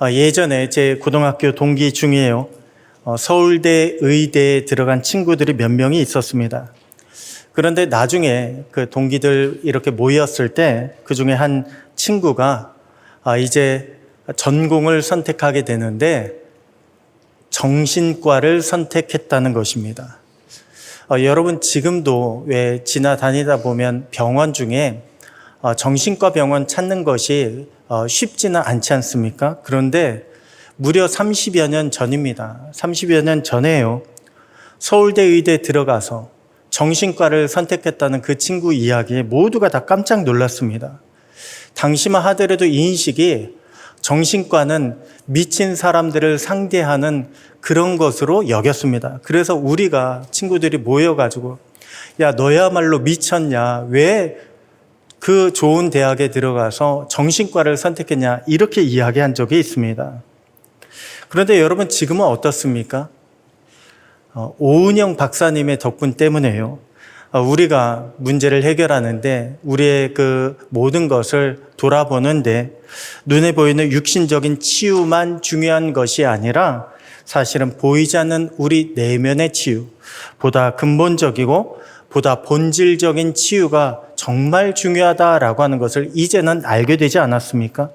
어, 예전에 제 고등학교 동기 중에요. 어, 서울대 의대에 들어간 친구들이 몇 명이 있었습니다. 그런데 나중에 그 동기들 이렇게 모였을 때 그 중에 한 친구가 아, 이제 전공을 선택하게 되는데 정신과를 선택했다는 것입니다. 어, 여러분 지금도 왜 지나다니다 보면 병원 중에 어, 정신과 병원 찾는 것이 어, 쉽지는 않지 않습니까? 그런데 무려 30여 년 전입니다. 30여 년 전에요. 서울대 의대 들어가서 정신과를 선택했다는 그 친구 이야기에 모두가 다 깜짝 놀랐습니다. 당시만 하더라도 이 인식이 정신과는 미친 사람들을 상대하는 그런 것으로 여겼습니다. 그래서 우리가 친구들이 모여가지고 야 너야말로 미쳤냐 왜 그 좋은 대학에 들어가서 정신과를 선택했냐 이렇게 이야기한 적이 있습니다. 그런데 여러분 지금은 어떻습니까? 어, 오은영 박사님의 덕분 때문에요. 어, 우리가 문제를 해결하는데 우리의 그 모든 것을 돌아보는데 눈에 보이는 육신적인 치유만 중요한 것이 아니라 사실은 보이지 않는 우리 내면의 치유, 보다 근본적이고 보다 본질적인 치유가 정말 중요하다라고 하는 것을 이제는 알게 되지 않았습니까?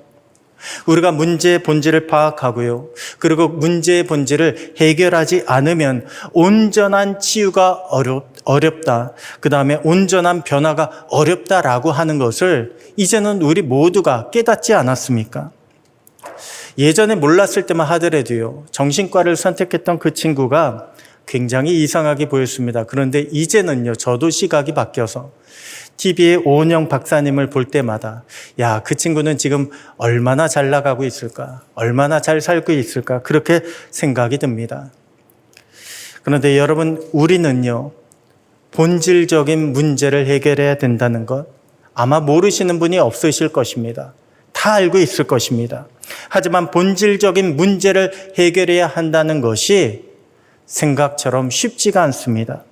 우리가 문제의 본질을 파악하고요. 그리고 문제의 본질을 해결하지 않으면 온전한 치유가 어렵, 어렵다. 그 다음에 온전한 변화가 어렵다라고 하는 것을 이제는 우리 모두가 깨닫지 않았습니까? 예전에 몰랐을 때만 하더라도요. 정신과를 선택했던 그 친구가 굉장히 이상하게 보였습니다. 그런데 이제는요. 저도 시각이 바뀌어서 TV에 오은영 박사님을 볼 때마다 야, 그 친구는 지금 얼마나 잘 나가고 있을까? 얼마나 잘 살고 있을까? 그렇게 생각이 듭니다. 그런데 여러분, 우리는요, 본질적인 문제를 해결해야 된다는 것 아마 모르시는 분이 없으실 것입니다. 다 알고 있을 것입니다. 하지만 본질적인 문제를 해결해야 한다는 것이 생각처럼 쉽지가 않습니다.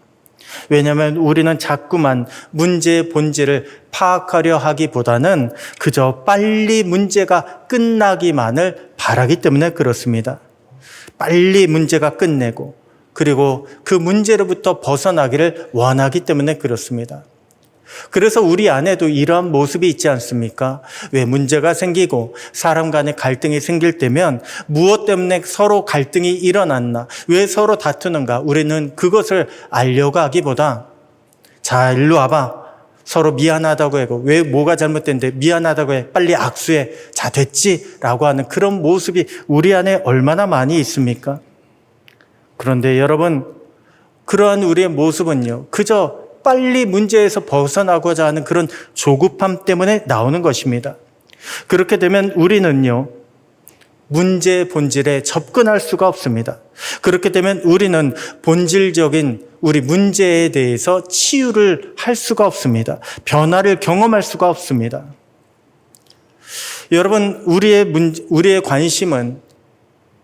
왜냐하면 우리는 자꾸만 문제의 본질을 파악하려 하기보다는 그저 빨리 문제가 끝나기만을 바라기 때문에 그렇습니다. 빨리 문제가 끝내고 그리고 그 문제로부터 벗어나기를 원하기 때문에 그렇습니다. 그래서 우리 안에도 이러한 모습이 있지 않습니까? 왜 문제가 생기고 사람 간의 갈등이 생길 때면 무엇 때문에 서로 갈등이 일어났나? 왜 서로 다투는가? 우리는 그것을 알려고 하기보다 자, 일로 와봐. 서로 미안하다고 하고 왜 뭐가 잘못됐는데 미안하다고 해. 빨리 악수해. 자, 됐지? 라고 하는 그런 모습이 우리 안에 얼마나 많이 있습니까? 그런데 여러분, 그러한 우리의 모습은요, 그저 빨리 문제에서 벗어나고자 하는 그런 조급함 때문에 나오는 것입니다. 그렇게 되면 우리는요, 문제의 본질에 접근할 수가 없습니다. 그렇게 되면 우리는 본질적인 우리 문제에 대해서 치유를 할 수가 없습니다. 변화를 경험할 수가 없습니다. 여러분, 우리의 문, 우리의 관심은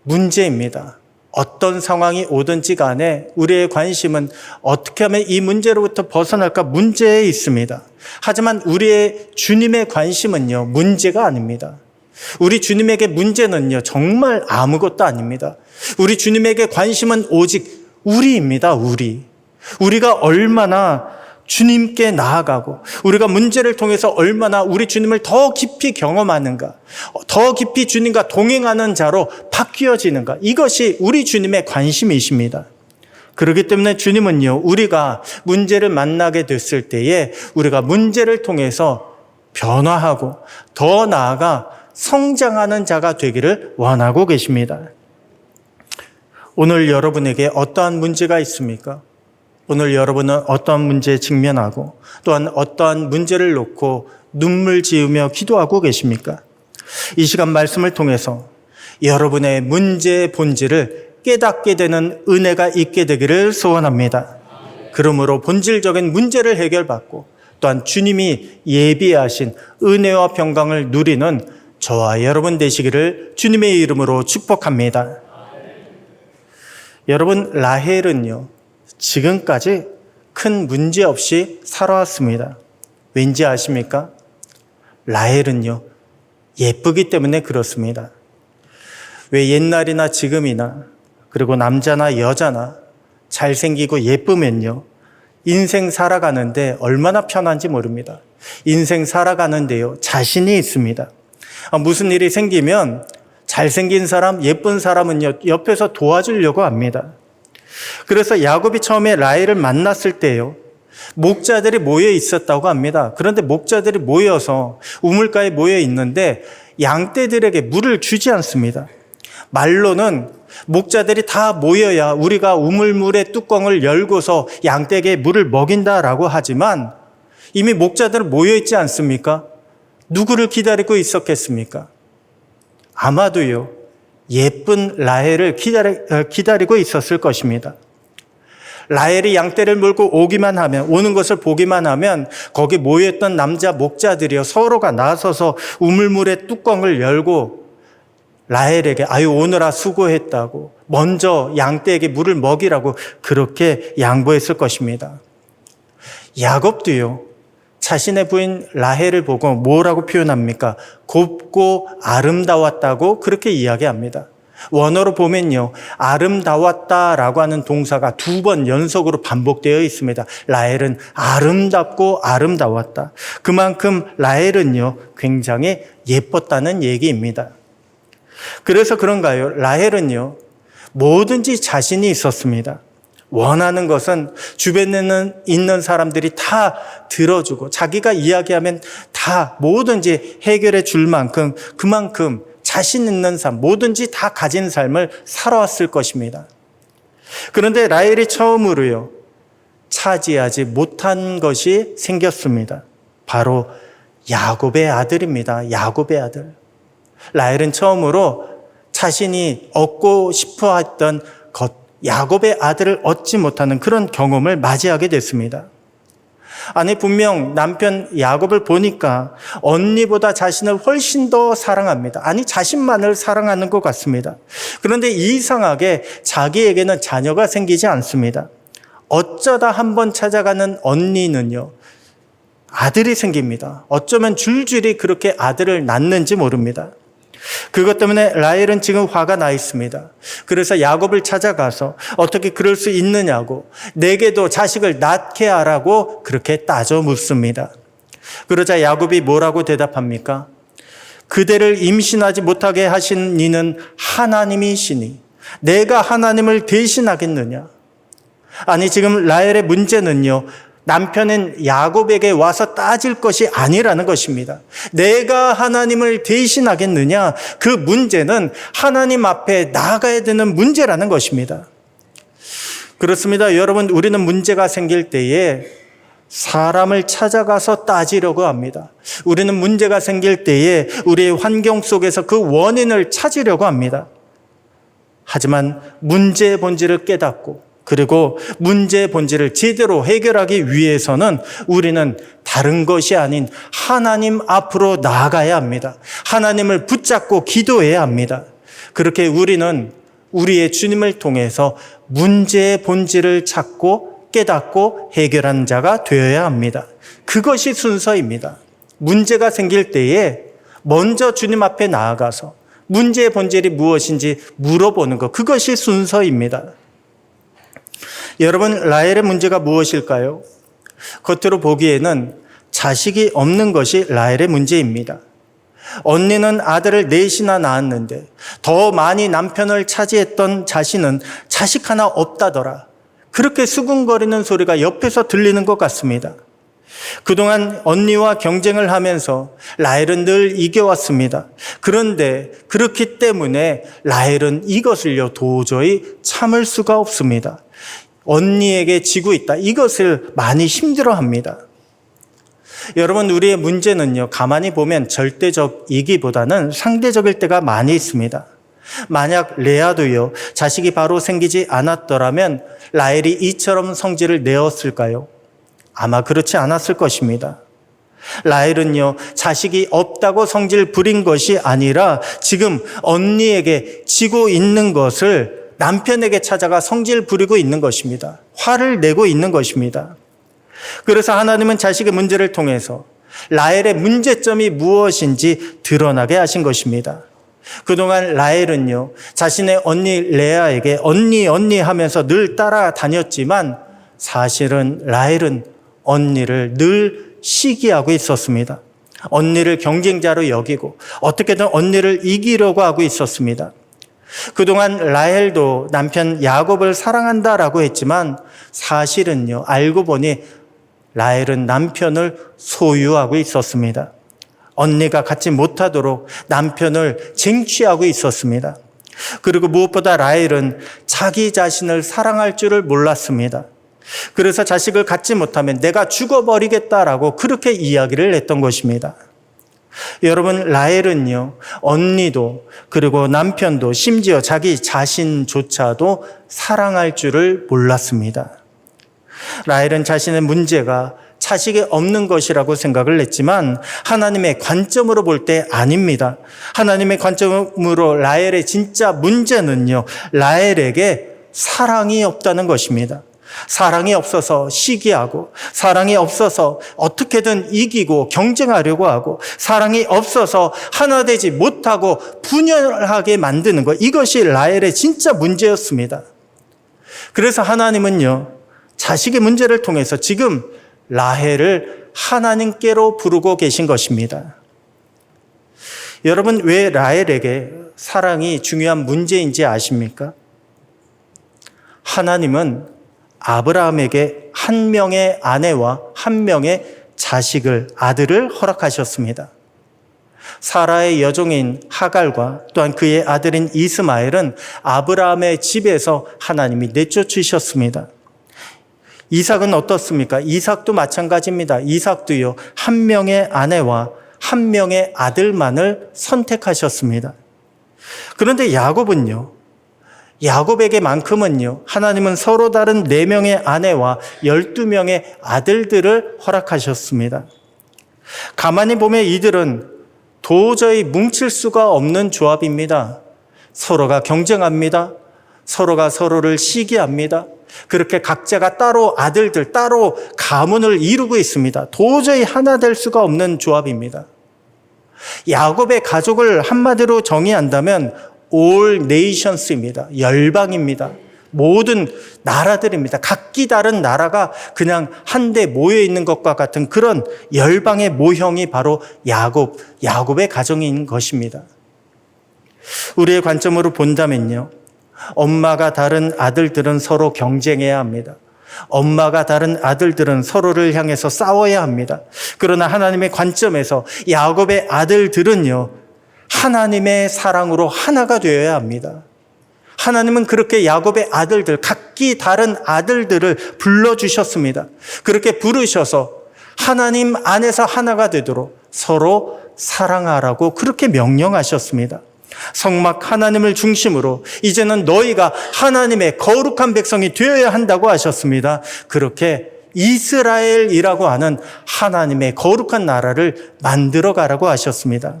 문제입니다. 어떤 상황이 오든지 간에 우리의 관심은 어떻게 하면 이 문제로부터 벗어날까 문제에 있습니다. 하지만 우리의 주님의 관심은요, 문제가 아닙니다. 우리 주님에게 문제는요, 정말 아무것도 아닙니다. 우리 주님에게 관심은 오직 우리입니다, 우리. 우리가 얼마나 주님께 나아가고 우리가 문제를 통해서 얼마나 우리 주님을 더 깊이 경험하는가, 더 깊이 주님과 동행하는 자로 바뀌어지는가. 이것이 우리 주님의 관심이십니다. 그렇기 때문에 주님은요, 우리가 문제를 만나게 됐을 때에 우리가 문제를 통해서 변화하고 더 나아가 성장하는 자가 되기를 원하고 계십니다. 오늘 여러분에게 어떠한 문제가 있습니까? 오늘 여러분은 어떠한 문제에 직면하고 또한 어떠한 문제를 놓고 눈물 지으며 기도하고 계십니까? 이 시간 말씀을 통해서 여러분의 문제의 본질을 깨닫게 되는 은혜가 있게 되기를 소원합니다. 그러므로 본질적인 문제를 해결받고 또한 주님이 예비하신 은혜와 평강을 누리는 저와 여러분 되시기를 주님의 이름으로 축복합니다. 여러분 라헬은요 지금까지 큰 문제 없이 살아왔습니다. 왠지 아십니까? 라헬은요, 예쁘기 때문에 그렇습니다. 왜 옛날이나 지금이나 그리고 남자나 여자나 잘생기고 예쁘면요. 인생 살아가는데 얼마나 편한지 모릅니다. 인생 살아가는데요. 자신이 있습니다. 아, 무슨 일이 생기면 잘생긴 사람, 예쁜 사람은요. 옆에서 도와주려고 합니다. 그래서 야곱이 처음에 라헬을 만났을 때요. 목자들이 모여 있었다고 합니다. 그런데 목자들이 모여서 우물가에 모여 있는데 양떼들에게 물을 주지 않습니다. 말로는 목자들이 다 모여야 우리가 우물물의 뚜껑을 열고서 양떼에게 물을 먹인다라고 하지만 이미 목자들은 모여 있지 않습니까? 누구를 기다리고 있었겠습니까? 아마도요, 예쁜 라헬을 기다리, 어, 기다리 고 있었을 것입니다. 라헬이 양떼를 물고 오기만 하면, 오는 것을 보기만 하면, 거기 모여있던 남자 목자들이요, 서로가 나서서 우물물의 뚜껑을 열고, 라헬에게, 아유, 오느라 수고했다고, 먼저 양떼에게 물을 먹이라고 그렇게 양보했을 것입니다. 야곱도요, 자신의 부인 라헬을 보고 뭐라고 표현합니까? 곱고 아름다웠다고 그렇게 이야기합니다. 원어로 보면요, 아름다웠다라고 하는 동사가 두 번 연속으로 반복되어 있습니다. 라헬은 아름답고 아름다웠다. 그만큼 라헬은요, 굉장히 예뻤다는 얘기입니다. 그래서 그런가요? 라헬은요, 뭐든지 자신이 있었습니다. 원하는 것은 주변에 있는 사람들이 다 들어주고 자기가 이야기하면 다 뭐든지 해결해 줄 만큼 그만큼 자신 있는 삶, 뭐든지 다 가진 삶을 살아왔을 것입니다. 그런데 라헬이 처음으로요, 차지하지 못한 것이 생겼습니다. 바로 야곱의 아들입니다. 야곱의 아들. 라헬은 처음으로 자신이 얻고 싶어 했던 것, 야곱의 아들을 얻지 못하는 그런 경험을 맞이하게 됐습니다. 아니, 분명 남편 야곱을 보니까 언니보다 자신을 훨씬 더 사랑합니다. 아니, 자신만을 사랑하는 것 같습니다. 그런데 이상하게 자기에게는 자녀가 생기지 않습니다. 어쩌다 한 번 찾아가는 언니는요, 아들이 생깁니다. 어쩌면 줄줄이 그렇게 아들을 낳는지 모릅니다. 그것 때문에 라헬은 지금 화가 나 있습니다. 그래서 야곱을 찾아가서 어떻게 그럴 수 있느냐고 내게도 자식을 낳게 하라고 그렇게 따져 묻습니다. 그러자 야곱이 뭐라고 대답합니까? 그대를 임신하지 못하게 하신 이는 하나님이시니 내가 하나님을 대신하겠느냐? 아니 지금 라헬의 문제는요. 남편은 야곱에게 와서 따질 것이 아니라는 것입니다. 내가 하나님을 대신하겠느냐? 그 문제는 하나님 앞에 나가야 되는 문제라는 것입니다. 그렇습니다. 여러분, 우리는 문제가 생길 때에 사람을 찾아가서 따지려고 합니다. 우리는 문제가 생길 때에 우리의 환경 속에서 그 원인을 찾으려고 합니다. 하지만 문제의 본질을 깨닫고 그리고 문제의 본질을 제대로 해결하기 위해서는 우리는 다른 것이 아닌 하나님 앞으로 나아가야 합니다. 하나님을 붙잡고 기도해야 합니다. 그렇게 우리는 우리의 주님을 통해서 문제의 본질을 찾고 깨닫고 해결하는 자가 되어야 합니다. 그것이 순서입니다. 문제가 생길 때에 먼저 주님 앞에 나아가서 문제의 본질이 무엇인지 물어보는 것. 그것이 순서입니다. 여러분, 라헬의 문제가 무엇일까요? 겉으로 보기에는 자식이 없는 것이 라헬의 문제입니다. 언니는 아들을 넷이나 낳았는데 더 많이 남편을 차지했던 자신은 자식 하나 없다더라. 그렇게 수군거리는 소리가 옆에서 들리는 것 같습니다. 그동안 언니와 경쟁을 하면서 라헬은 늘 이겨왔습니다. 그런데 그렇기 때문에 라헬은 이것을요 도저히 참을 수가 없습니다. 언니에게 지고 있다. 이것을 많이 힘들어 합니다. 여러분, 우리의 문제는요, 가만히 보면 절대적이기보다는 상대적일 때가 많이 있습니다. 만약 레아도요, 자식이 바로 생기지 않았더라면 라헬이 이처럼 성질을 내었을까요? 아마 그렇지 않았을 것입니다. 라헬은요, 자식이 없다고 성질 부린 것이 아니라 지금 언니에게 지고 있는 것을 남편에게 찾아가 성질 부리고 있는 것입니다. 화를 내고 있는 것입니다. 그래서 하나님은 자식의 문제를 통해서 라헬의 문제점이 무엇인지 드러나게 하신 것입니다. 그동안 라헬은요, 자신의 언니 레아에게 언니, 언니 하면서 늘 따라다녔지만 사실은 라헬은 언니를 늘 시기하고 있었습니다. 언니를 경쟁자로 여기고 어떻게든 언니를 이기려고 하고 있었습니다. 그동안 라헬도 남편 야곱을 사랑한다라고 했지만 사실은요, 알고 보니 라헬은 남편을 소유하고 있었습니다. 언니가 갖지 못하도록 남편을 쟁취하고 있었습니다. 그리고 무엇보다 라헬은 자기 자신을 사랑할 줄을 몰랐습니다. 그래서 자식을 갖지 못하면 내가 죽어버리겠다라고 그렇게 이야기를 했던 것입니다. 여러분, 라헬은요, 언니도, 그리고 남편도, 심지어 자기 자신조차도 사랑할 줄을 몰랐습니다. 라헬은 자신의 문제가 자식이 없는 것이라고 생각을 했지만 하나님의 관점으로 볼 때 아닙니다. 하나님의 관점으로 라헬의 진짜 문제는요, 라헬에게 사랑이 없다는 것입니다. 사랑이 없어서 시기하고, 사랑이 없어서 어떻게든 이기고 경쟁하려고 하고, 사랑이 없어서 하나 되지 못하고 분열하게 만드는 것. 이것이 라헬의 진짜 문제였습니다. 그래서 하나님은요, 자식의 문제를 통해서 지금 라헬을 하나님께로 부르고 계신 것입니다. 여러분, 왜 라헬에게 사랑이 중요한 문제인지 아십니까? 하나님은 아브라함에게 한 명의 아내와 한 명의 자식을, 아들을 허락하셨습니다. 사라의 여종인 하갈과 또한 그의 아들인 이스마엘은 아브라함의 집에서 하나님이 내쫓으셨습니다. 이삭은 어떻습니까? 이삭도 마찬가지입니다. 이삭도요, 한 명의 아내와 한 명의 아들만을 선택하셨습니다. 그런데 야곱은요, 야곱에게만큼은요, 하나님은 서로 다른 네 명의 아내와 열두 명의 아들들을 허락하셨습니다. 가만히 보면 이들은 도저히 뭉칠 수가 없는 조합입니다. 서로가 경쟁합니다. 서로가 서로를 시기합니다. 그렇게 각자가 따로 아들들, 따로 가문을 이루고 있습니다. 도저히 하나 될 수가 없는 조합입니다. 야곱의 가족을 한마디로 정의한다면 all nations입니다. 열방입니다. 모든 나라들입니다. 각기 다른 나라가 그냥 한데 모여 있는 것과 같은 그런 열방의 모형이 바로 야곱, 야곱의 가정인 것입니다. 우리의 관점으로 본다면요. 엄마가 다른 아들들은 서로 경쟁해야 합니다. 엄마가 다른 아들들은 서로를 향해서 싸워야 합니다. 그러나 하나님의 관점에서 야곱의 아들들은요, 하나님의 사랑으로 하나가 되어야 합니다. 하나님은 그렇게 야곱의 아들들, 각기 다른 아들들을 불러주셨습니다. 그렇게 부르셔서 하나님 안에서 하나가 되도록 서로 사랑하라고 그렇게 명령하셨습니다. 성막 하나님을 중심으로 이제는 너희가 하나님의 거룩한 백성이 되어야 한다고 하셨습니다. 그렇게 이스라엘이라고 하는 하나님의 거룩한 나라를 만들어 가라고 하셨습니다.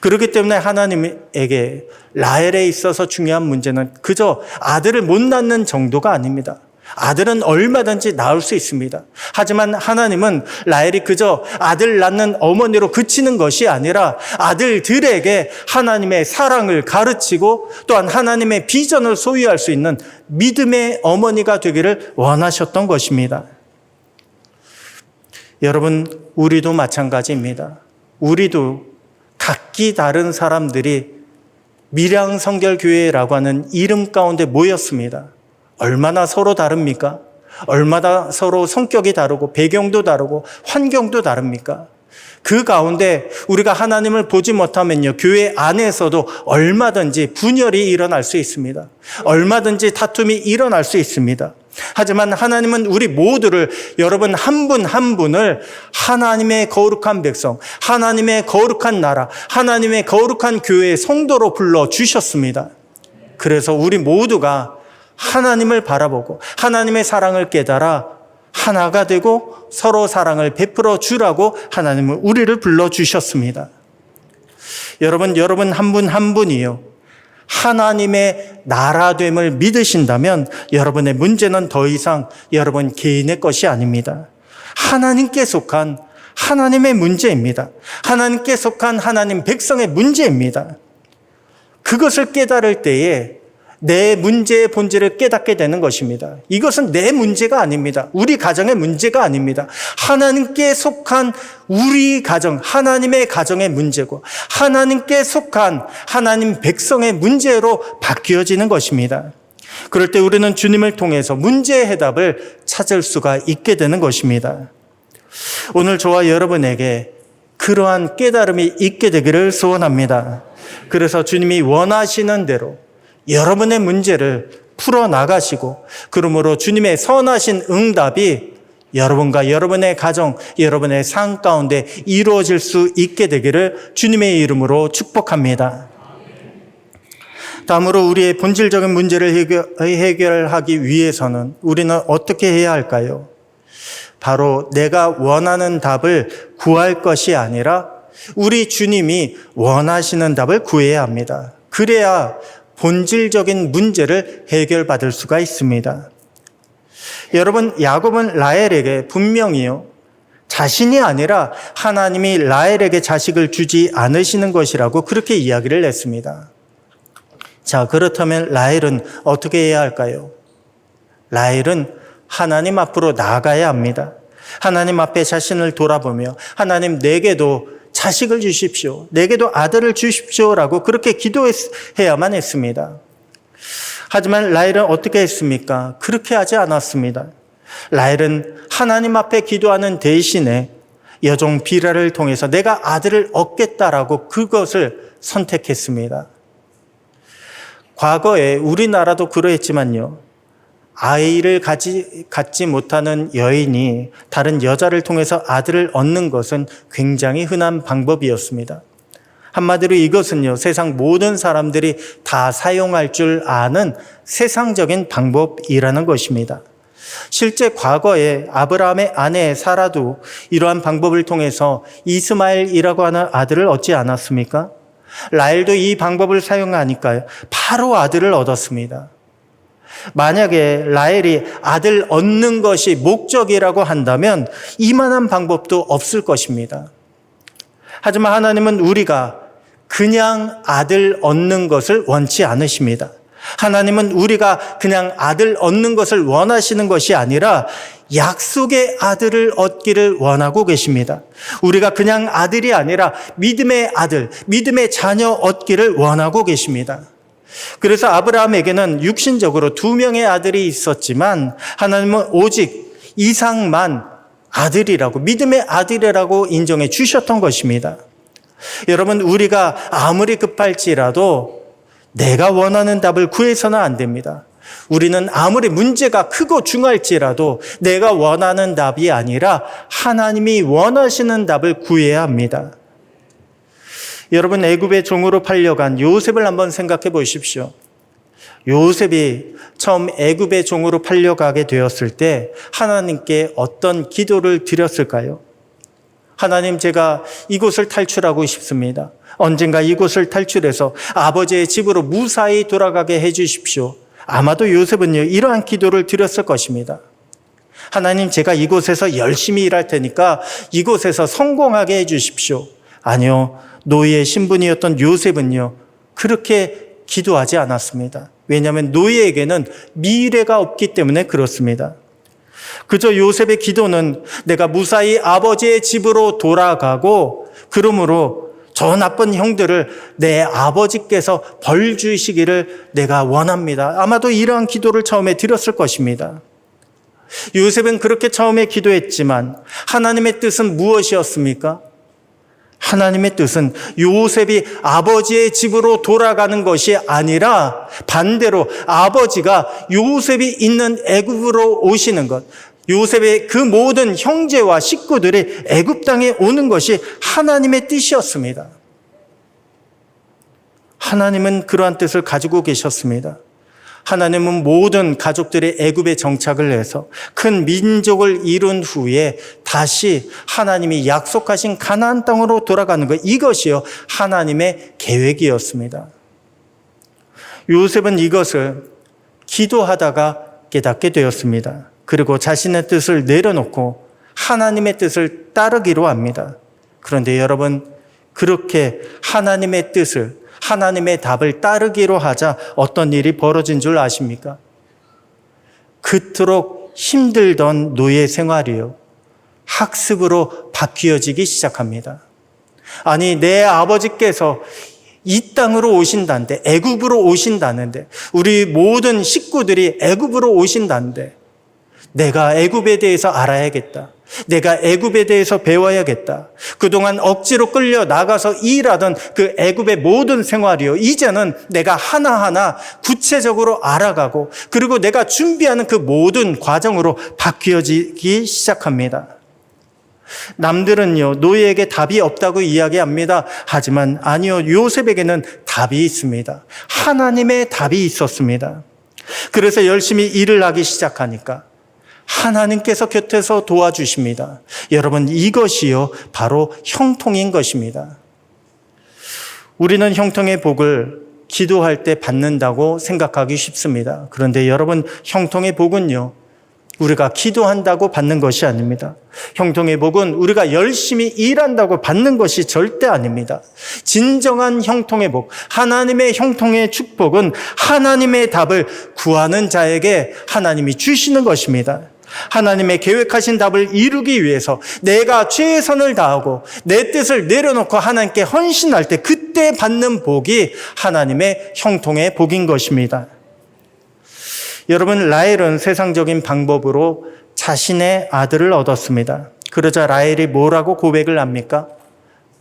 그렇기 때문에 하나님에게 라헬에 있어서 중요한 문제는 그저 아들을 못 낳는 정도가 아닙니다. 아들은 얼마든지 낳을 수 있습니다. 하지만 하나님은 라헬이 그저 아들 낳는 어머니로 그치는 것이 아니라 아들들에게 하나님의 사랑을 가르치고 또한 하나님의 비전을 소유할 수 있는 믿음의 어머니가 되기를 원하셨던 것입니다. 여러분, 우리도 마찬가지입니다. 우리도 각기 다른 사람들이 밀양 성결교회라고 하는 이름 가운데 모였습니다. 얼마나 서로 다릅니까? 얼마나 서로 성격이 다르고 배경도 다르고 환경도 다릅니까? 그 가운데 우리가 하나님을 보지 못하면요, 교회 안에서도 얼마든지 분열이 일어날 수 있습니다. 얼마든지 다툼이 일어날 수 있습니다. 하지만 하나님은 우리 모두를 여러분 한 분한 한 분을 하나님의 거룩한 백성, 하나님의 거룩한 나라, 하나님의 거룩한 교회의 성도로 불러 주셨습니다. 그래서 우리 모두가 하나님을 바라보고 하나님의 사랑을 깨달아 하나가 되고 서로 사랑을 베풀어 주라고 하나님은 우리를 불러 주셨습니다. 여러분, 여러분 한 분한 분이요. 하나님의 나라됨을 믿으신다면 여러분의 문제는 더 이상 여러분 개인의 것이 아닙니다. 하나님께 속한 하나님의 문제입니다. 하나님께 속한 하나님 백성의 문제입니다. 그것을 깨달을 때에 내 문제의 본질을 깨닫게 되는 것입니다. 이것은 내 문제가 아닙니다. 우리 가정의 문제가 아닙니다. 하나님께 속한 우리 가정, 하나님의 가정의 문제고 하나님께 속한 하나님 백성의 문제로 바뀌어지는 것입니다. 그럴 때 우리는 주님을 통해서 문제의 해답을 찾을 수가 있게 되는 것입니다. 오늘 저와 여러분에게 그러한 깨달음이 있게 되기를 소원합니다. 그래서 주님이 원하시는 대로 여러분의 문제를 풀어 나가시고 그러므로 주님의 선하신 응답이 여러분과 여러분의 가정, 여러분의 삶 가운데 이루어질 수 있게 되기를 주님의 이름으로 축복합니다. 다음으로 우리의 본질적인 문제를 해결, 하기 위해서는 우리는 어떻게 해야 할까요? 바로 내가 원하는 답을 구할 것이 아니라 우리 주님이 원하시는 답을 구해야 합니다. 그래야 본질적인 문제를 해결받을 수가 있습니다. 여러분, 야곱은 라헬에게 분명히요, 자신이 아니라 하나님이 라헬에게 자식을 주지 않으시는 것이라고 그렇게 이야기를 했습니다. 자, 그렇다면 라헬은 어떻게 해야 할까요? 라헬은 하나님 앞으로 나아가야 합니다. 하나님 앞에 자신을 돌아보며 하나님 내게도 자식을 주십시오. 내게도 아들을 주십시오라고 그렇게 기도해야만 했습니다. 하지만 라헬은 어떻게 했습니까? 그렇게 하지 않았습니다. 라헬은 하나님 앞에 기도하는 대신에 여종 비라를 통해서 내가 아들을 얻겠다라고 그것을 선택했습니다. 과거에 우리나라도 그러했지만요. 아이를 가지, 갖지 못하는 여인이 다른 여자를 통해서 아들을 얻는 것은 굉장히 흔한 방법이었습니다. 한마디로 이것은요, 세상 모든 사람들이 다 사용할 줄 아는 세상적인 방법이라는 것입니다. 실제 과거에 아브라함의 아내 사라도 이러한 방법을 통해서 이스마엘이라고 하는 아들을 얻지 않았습니까? 라엘도 이 방법을 사용하니까요, 바로 아들을 얻었습니다. 만약에 라헬이 아들 얻는 것이 목적이라고 한다면 이만한 방법도 없을 것입니다. 하지만 하나님은 우리가 그냥 아들 얻는 것을 원치 않으십니다. 하나님은 우리가 그냥 아들 얻는 것을 원하시는 것이 아니라 약속의 아들을 얻기를 원하고 계십니다. 우리가 그냥 아들이 아니라 믿음의 아들, 믿음의 자녀 얻기를 원하고 계십니다. 그래서 아브라함에게는 육신적으로 두 명의 아들이 있었지만 하나님은 오직 이상만 아들이라고 믿음의 아들이라고 인정해 주셨던 것입니다. 여러분 우리가 아무리 급할지라도 내가 원하는 답을 구해서는 안 됩니다. 우리는 아무리 문제가 크고 중할지라도 내가 원하는 답이 아니라 하나님이 원하시는 답을 구해야 합니다. 여러분 애굽의 종으로 팔려간 요셉을 한번 생각해 보십시오. 요셉이 처음 애굽의 종으로 팔려가게 되었을 때 하나님께 어떤 기도를 드렸을까요? 하나님 제가 이곳을 탈출하고 싶습니다. 언젠가 이곳을 탈출해서 아버지의 집으로 무사히 돌아가게 해 주십시오. 아마도 요셉은요, 이러한 기도를 드렸을 것입니다. 하나님 제가 이곳에서 열심히 일할 테니까 이곳에서 성공하게 해 주십시오. 아니요. 노예의 신분이었던 요셉은요, 그렇게 기도하지 않았습니다. 왜냐하면 노예에게는 미래가 없기 때문에 그렇습니다. 그저 요셉의 기도는 내가 무사히 아버지의 집으로 돌아가고 그러므로 저 나쁜 형들을 내 아버지께서 벌 주시기를 내가 원합니다. 아마도 이러한 기도를 처음에 드렸을 것입니다. 요셉은 그렇게 처음에 기도했지만 하나님의 뜻은 무엇이었습니까? 하나님의 뜻은 요셉이 아버지의 집으로 돌아가는 것이 아니라 반대로 아버지가 요셉이 있는 애굽으로 오시는 것. 요셉의 그 모든 형제와 식구들이 애굽 땅에 오는 것이 하나님의 뜻이었습니다. 하나님은 그러한 뜻을 가지고 계셨습니다. 하나님은 모든 가족들의 애굽에 정착을 해서 큰 민족을 이룬 후에 다시 하나님이 약속하신 가나안 땅으로 돌아가는 것 이것이요 하나님의 계획이었습니다. 요셉은 이것을 기도하다가 깨닫게 되었습니다. 그리고 자신의 뜻을 내려놓고 하나님의 뜻을 따르기로 합니다. 그런데 여러분 그렇게 하나님의 뜻을 하나님의 답을 따르기로 하자 어떤 일이 벌어진 줄 아십니까? 그토록 힘들던 노예 생활이요. 학습으로 바뀌어지기 시작합니다. 아니, 내 아버지께서 이 땅으로 오신다는데, 애굽으로 오신다는데, 우리 모든 식구들이 애굽으로 오신다는데, 내가 애굽에 대해서 알아야겠다. 내가 애굽에 대해서 배워야겠다. 그동안 억지로 끌려 나가서 일하던 그 애굽의 모든 생활이요. 이제는 내가 하나하나 구체적으로 알아가고 그리고 내가 준비하는 그 모든 과정으로 바뀌어지기 시작합니다. 남들은요, 노예에게 답이 없다고 이야기합니다. 하지만 아니요, 요셉에게는 답이 있습니다. 하나님의 답이 있었습니다. 그래서 열심히 일을 하기 시작하니까 하나님께서 곁에서 도와주십니다. 여러분, 이것이요, 바로 형통인 것입니다. 우리는 형통의 복을 기도할 때 받는다고 생각하기 쉽습니다. 그런데 여러분, 형통의 복은요, 우리가 기도한다고 받는 것이 아닙니다. 형통의 복은 우리가 열심히 일한다고 받는 것이 절대 아닙니다. 진정한 형통의 복, 하나님의 형통의 축복은 하나님의 답을 구하는 자에게 하나님이 주시는 것입니다. 하나님의 계획하신 답을 이루기 위해서 내가 최선을 다하고 내 뜻을 내려놓고 하나님께 헌신할 때 그때 받는 복이 하나님의 형통의 복인 것입니다. 여러분, 라헬은 세상적인 방법으로 자신의 아들을 얻었습니다. 그러자 라헬이 뭐라고 고백을 합니까?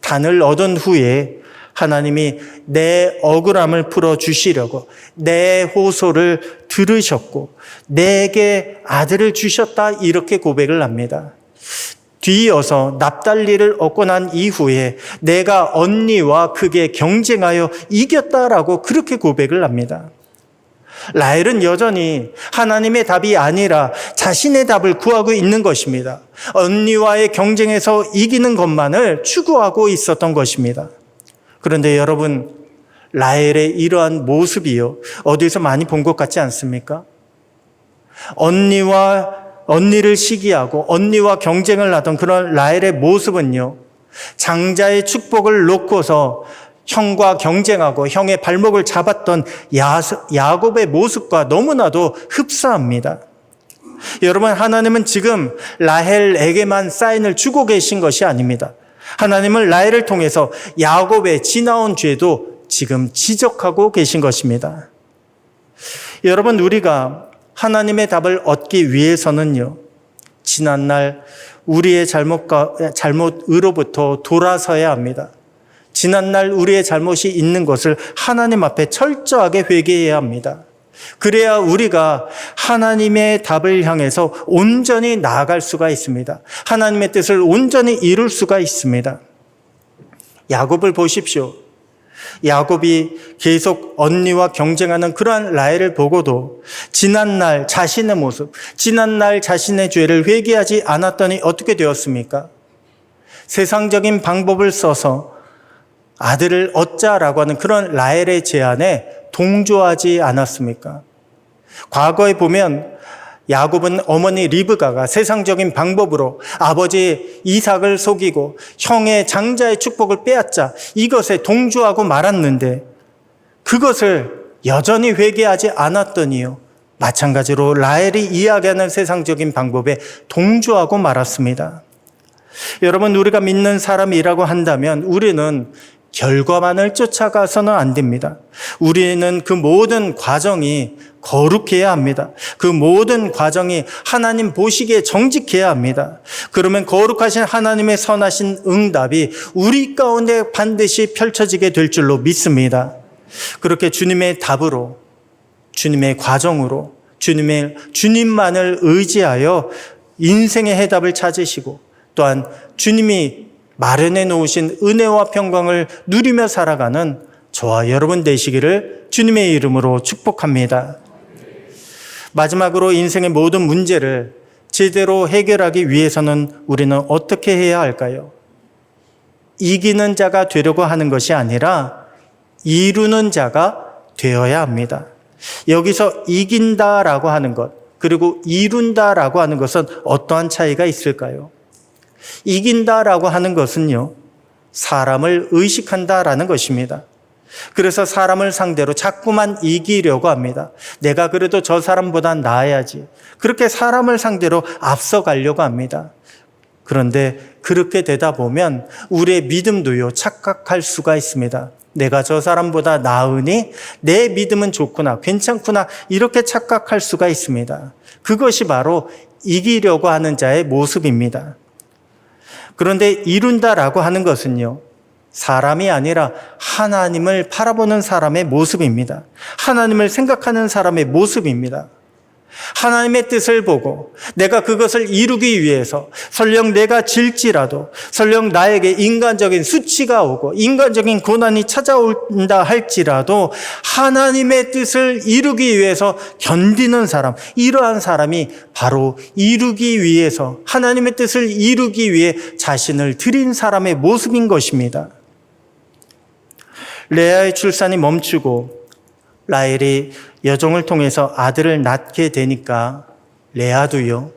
단을 얻은 후에 하나님이 내 억울함을 풀어 주시려고 내 호소를 들으셨고 내게 아들을 주셨다 이렇게 고백을 합니다. 뒤이어서 납달리를 얻고 난 이후에 내가 언니와 크게 경쟁하여 이겼다라고 그렇게 고백을 합니다. 라헬은 여전히 하나님의 답이 아니라 자신의 답을 구하고 있는 것입니다. 언니와의 경쟁에서 이기는 것만을 추구하고 있었던 것입니다. 그런데 여러분, 라헬의 이러한 모습이요. 어디서 많이 본 것 같지 않습니까? 언니와, 언니를 시기하고 언니와 경쟁을 하던 그런 라헬의 모습은요. 장자의 축복을 놓고서 형과 경쟁하고 형의 발목을 잡았던 야곱의 모습과 너무나도 흡사합니다. 여러분, 하나님은 지금 라헬에게만 사인을 주고 계신 것이 아닙니다. 하나님은 라헬을 통해서 야곱의 지나온 죄도 지금 지적하고 계신 것입니다. 여러분, 우리가 하나님의 답을 얻기 위해서는요, 지난날 우리의 잘못과, 잘못으로부터 돌아서야 합니다. 지난날 우리의 잘못이 있는 것을 하나님 앞에 철저하게 회개해야 합니다. 그래야 우리가 하나님의 답을 향해서 온전히 나아갈 수가 있습니다. 하나님의 뜻을 온전히 이룰 수가 있습니다. 야곱을 보십시오. 야곱이 계속 언니와 경쟁하는 그러한 라헬을 보고도 지난날 자신의 모습, 지난날 자신의 죄를 회개하지 않았더니 어떻게 되었습니까? 세상적인 방법을 써서 아들을 얻자라고 하는 그런 라헬의 제안에 동조하지 않았습니까? 과거에 보면 야곱은 어머니 리브가가 세상적인 방법으로 아버지 이삭을 속이고 형의 장자의 축복을 빼앗자 이것에 동조하고 말았는데 그것을 여전히 회개하지 않았더니요. 마찬가지로 라헬이 이야기하는 세상적인 방법에 동조하고 말았습니다. 여러분, 우리가 믿는 사람이라고 한다면 우리는 결과만을 쫓아가서는 안 됩니다. 우리는 그 모든 과정이 거룩해야 합니다. 그 모든 과정이 하나님 보시기에 정직해야 합니다. 그러면 거룩하신 하나님의 선하신 응답이 우리 가운데 반드시 펼쳐지게 될 줄로 믿습니다. 그렇게 주님의 답으로, 주님의 과정으로, 주님의, 주님만을 의지하여 인생의 해답을 찾으시고 또한 주님이 마련해 놓으신 은혜와 평강을 누리며 살아가는 저와 여러분 되시기를 주님의 이름으로 축복합니다. 마지막으로 인생의 모든 문제를 제대로 해결하기 위해서는 우리는 어떻게 해야 할까요? 이기는 자가 되려고 하는 것이 아니라 이루는 자가 되어야 합니다. 여기서 이긴다라고 하는 것, 그리고 이룬다라고 하는 것은 어떠한 차이가 있을까요? 이긴다라고 하는 것은요, 사람을 의식한다라는 것입니다. 그래서 사람을 상대로 자꾸만 이기려고 합니다. 내가 그래도 저 사람보다 나아야지. 그렇게 사람을 상대로 앞서가려고 합니다. 그런데 그렇게 되다 보면 우리의 믿음도요, 착각할 수가 있습니다. 내가 저 사람보다 나으니 내 믿음은 좋구나, 괜찮구나, 이렇게 착각할 수가 있습니다. 그것이 바로 이기려고 하는 자의 모습입니다. 그런데 이룬다라고 하는 것은요, 사람이 아니라 하나님을 바라보는 사람의 모습입니다. 하나님을 생각하는 사람의 모습입니다. 하나님의 뜻을 보고 내가 그것을 이루기 위해서 설령 내가 질지라도 설령 나에게 인간적인 수치가 오고 인간적인 고난이 찾아온다 할지라도 하나님의 뜻을 이루기 위해서 견디는 사람 이러한 사람이 바로 이루기 위해서 하나님의 뜻을 이루기 위해 자신을 드린 사람의 모습인 것입니다. 레아의 출산이 멈추고 라헬이 여종을 통해서 아들을 낳게 되니까 레아도요,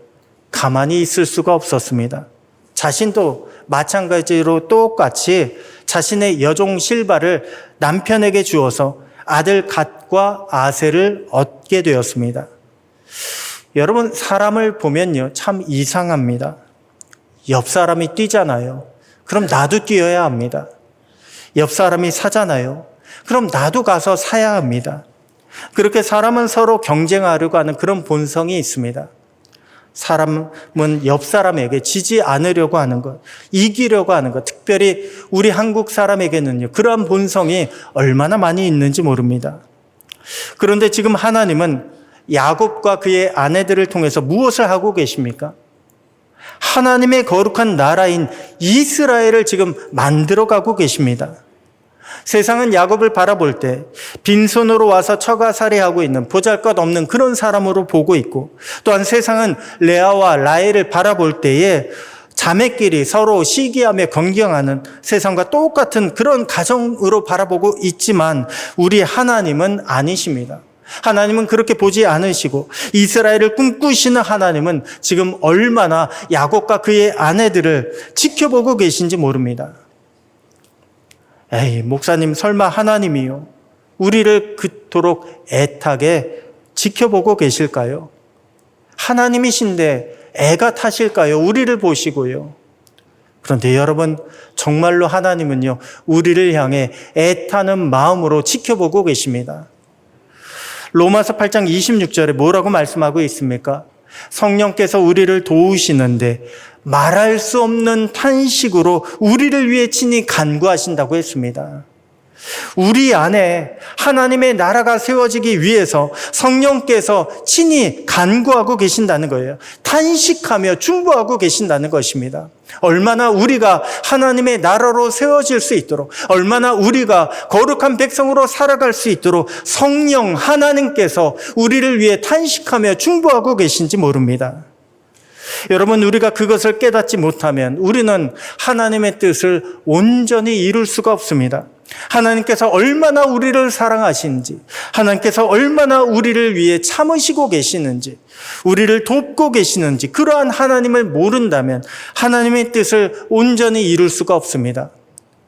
가만히 있을 수가 없었습니다. 자신도 마찬가지로 똑같이 자신의 여종 실바를 남편에게 주어서 아들 갓과 아세를 얻게 되었습니다. 여러분, 사람을 보면요, 참 이상합니다. 옆 사람이 뛰잖아요. 그럼 나도 뛰어야 합니다. 옆 사람이 사잖아요. 그럼 나도 가서 사야 합니다. 그렇게 사람은 서로 경쟁하려고 하는 그런 본성이 있습니다. 사람은 옆 사람에게 지지 않으려고 하는 것, 이기려고 하는 것, 특별히 우리 한국 사람에게는요, 그러한 본성이 얼마나 많이 있는지 모릅니다. 그런데 지금 하나님은 야곱과 그의 아내들을 통해서 무엇을 하고 계십니까? 하나님의 거룩한 나라인 이스라엘을 지금 만들어 가고 계십니다. 세상은 야곱을 바라볼 때 빈손으로 와서 처가살이하고 있는 보잘것 없는 그런 사람으로 보고 있고 또한 세상은 레아와 라헬을 바라볼 때에 자매끼리 서로 시기하며 건경하는 세상과 똑같은 그런 가정으로 바라보고 있지만 우리 하나님은 아니십니다. 하나님은 그렇게 보지 않으시고 이스라엘을 꿈꾸시는 하나님은 지금 얼마나 야곱과 그의 아내들을 지켜보고 계신지 모릅니다. 에이, 목사님, 설마 하나님이요? 우리를 그토록 애타게 지켜보고 계실까요? 하나님이신데 애가 타실까요? 우리를 보시고요. 그런데 여러분, 정말로 하나님은요, 우리를 향해 애타는 마음으로 지켜보고 계십니다. 로마서 8장 26절에 뭐라고 말씀하고 있습니까? 성령께서 우리를 도우시는데 말할 수 없는 탄식으로 우리를 위해 친히 간구하신다고 했습니다. 우리 안에 하나님의 나라가 세워지기 위해서 성령께서 친히 간구하고 계신다는 거예요. 탄식하며 중보하고 계신다는 것입니다. 얼마나 우리가 하나님의 나라로 세워질 수 있도록, 얼마나 우리가 거룩한 백성으로 살아갈 수 있도록 성령 하나님께서 우리를 위해 탄식하며 중보하고 계신지 모릅니다. 여러분, 우리가 그것을 깨닫지 못하면 우리는 하나님의 뜻을 온전히 이룰 수가 없습니다. 하나님께서 얼마나 우리를 사랑하시는지, 하나님께서 얼마나 우리를 위해 참으시고 계시는지, 우리를 돕고 계시는지, 그러한 하나님을 모른다면 하나님의 뜻을 온전히 이룰 수가 없습니다.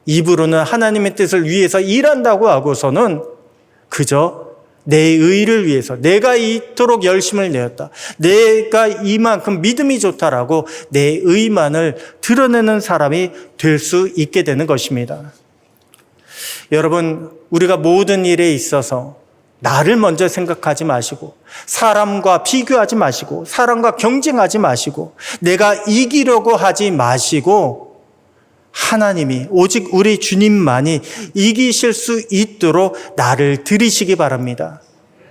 입으로는 하나님의 뜻을 위해서 일한다고 하고서는 그저 내 의를 위해서 내가 이토록 열심을 내었다. 내가 이만큼 믿음이 좋다라고 내 의만을 드러내는 사람이 될 수 있게 되는 것입니다. 여러분, 우리가 모든 일에 있어서 나를 먼저 생각하지 마시고, 사람과 비교하지 마시고, 사람과 경쟁하지 마시고, 내가 이기려고 하지 마시고, 하나님이, 오직 우리 주님만이 이기실 수 있도록 나를 들이시기 바랍니다.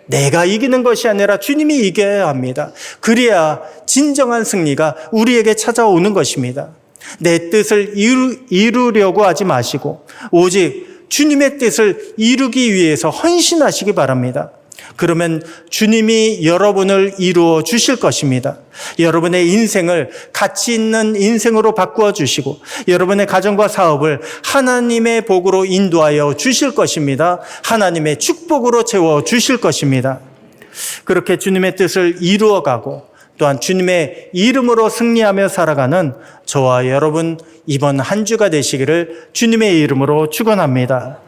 내가 이기는 것이 아니라 주님이 이겨야 합니다. 그래야 진정한 승리가 우리에게 찾아오는 것입니다. 내 뜻을 이루, 려고 하지 마시고, 오직 주님의 뜻을 이루기 위해서 헌신하시기 바랍니다. 그러면 주님이 여러분을 이루어 주실 것입니다. 여러분의 인생을 가치 있는 인생으로 바꾸어 주시고 여러분의 가정과 사업을 하나님의 복으로 인도하여 주실 것입니다. 하나님의 축복으로 채워 주실 것입니다. 그렇게 주님의 뜻을 이루어 가고 또한 주님의 이름으로 승리하며 살아가는 저와 여러분 이번 한 주가 되시기를 주님의 이름으로 축원합니다.